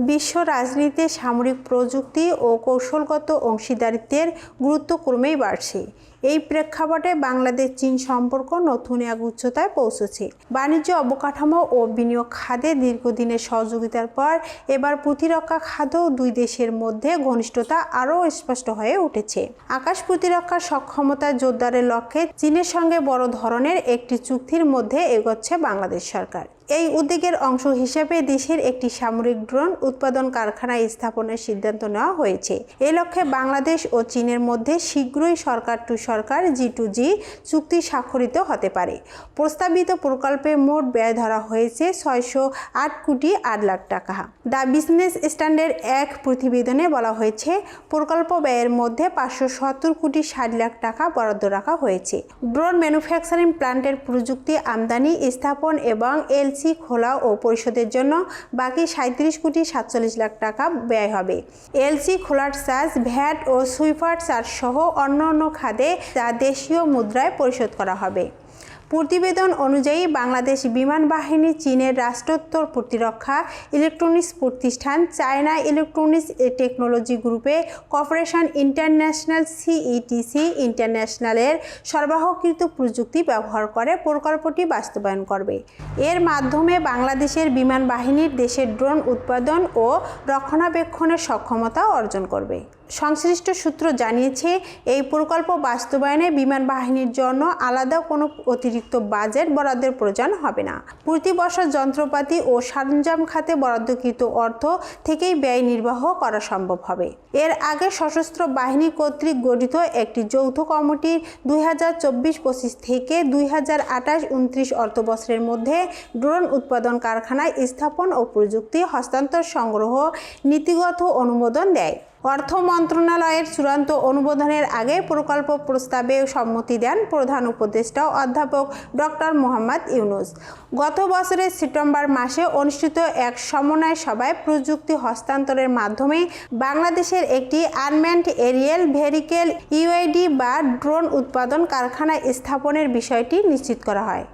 বিশ্ব রাজনীতিতে সামরিক প্রযুক্তি ও কৌশলগত অংশীদারিত্বের গুরুত্ব ক্রমেই বাড়ছে। এই প্রেক্ষাপটে বাংলাদেশ চীন সম্পর্ক নতুন এক উচ্চতায় পৌঁছেছে। বাণিজ্য অবকাঠামো ও বিনিয়োগ খাতে দীর্ঘদিনের সহযোগিতার পর এবার প্রতিরক্ষা খাতেও দুই দেশের মধ্যে ঘনিষ্ঠতা আরও স্পষ্ট হয়ে উঠেছে। আকাশ প্রতিরক্ষার সক্ষমতা জোরদারের লক্ষ্যে চীনের সঙ্গে বড় ধরনের একটি চুক্তির মধ্যে এগোচ্ছে বাংলাদেশ সরকার। এই উদ্যোগের অংশ হিসেবে দেশের একটি সামরিক ড্রোন উৎপাদন কারখানা স্থাপনের সিদ্ধান্ত নেওয়া হয়েছে। এ লক্ষ্যে বাংলাদেশ ও চীনের মধ্যে শীঘ্রই সরকার টু সরকার জি টু জি চুক্তি স্বাক্ষরিত হতে পারে। প্রস্তাবিত প্রকল্পে মোট ব্যয় ধরা হয়েছে ছয়শো আট কোটি আট লাখ টাকা। দ্য বিজনেস স্ট্যান্ডার্ড এক প্রতিবেদনে বলা হয়েছে, প্রকল্প ব্যয়ের মধ্যে পাঁচশো সত্তর কোটি ষাট লাখ টাকা বরাদ্দ রাখা হয়েছে। ড্রোন ম্যানুফ্যাকচারিং প্ল্যান্টের প্রযুক্তি আমদানি, স্থাপন এবং এলসি খোলা ও পরিশোধের জন্য বাকি সাঁত্রিশ কোটি সাতচল্লিশ লাখ টাকা ব্যয় হবে। এলসি খোলার চার্জ ভ্যাট ও সুইফার চার্জ সহ অন্য অন্য খাতে যা দেশীয় মুদ্রায় পরিশোধ করা হবে। প্রতিবেদন অনুযায়ী বাংলাদেশ বিমান বাহিনী, চীনের রাষ্ট্রোত্তর প্রতিরক্ষা, ইলেকট্রনিক্স প্রতিষ্ঠান, চায়না ইলেকট্রনিক্স টেকনোলজি গ্রুপে কর্পোরেশন ইন্টারন্যাশনাল সিইটিসি ইন্টারন্যাশনালের সরবরাহকৃত প্রযুক্তি ব্যবহার করে প্রকল্পটি বাস্তবায়ন করবে। এর মাধ্যমে বাংলাদেশের বিমান বাহিনীর দেশের ড্রোন উৎপাদন ও রক্ষণাবেক্ষণের সক্ষমতা অর্জন করবে। সংশ্লিষ্ট সূত্র জানিয়েছে, এই প্রকল্প বাস্তবায়নে বিমান বাহিনীর জন্য আলাদা কোনো অতিরিক্ত বাজেট বরাদ্দের প্রয়োজন হবে না। প্রতি বছর যন্ত্রপাতি ও সরঞ্জাম খাতে বরাদ্দকৃত অর্থ থেকেই ব্যয় নির্বাহ করা সম্ভব হবে। এর আগে সশস্ত্র বাহিনী কর্তৃক গঠিত একটি যৌথ কমিটির দুই হাজার চব্বিশ পঁচিশ থেকে দুই হাজার আঠাশ উনত্রিশ অর্থবছরের মধ্যে ড্রোন উৎপাদন কারখানায় স্থাপন ও প্রযুক্তি হস্তান্তর সংগ্রহ নীতিগত অনুমোদন দেয়। অর্থ মন্ত্রণালয়ের চূড়ান্ত অনুমোদনের আগে প্রকল্প প্রস্তাবে সম্মতি দেন প্রধান উপদেষ্টা অধ্যাপক ডক্টর মোহাম্মদ ইউনুস। গত বছরের সেপ্টেম্বর মাসে অনুষ্ঠিত এক সমন্বয় সভায় প্রযুক্তি হস্তান্তরের মাধ্যমে বাংলাদেশের একটি আনম্যান্ড এরিয়াল ভেহিকেল ইউআইডি বা ড্রোন উৎপাদন কারখানা স্থাপনের বিষয়টি নিশ্চিত করা হয়।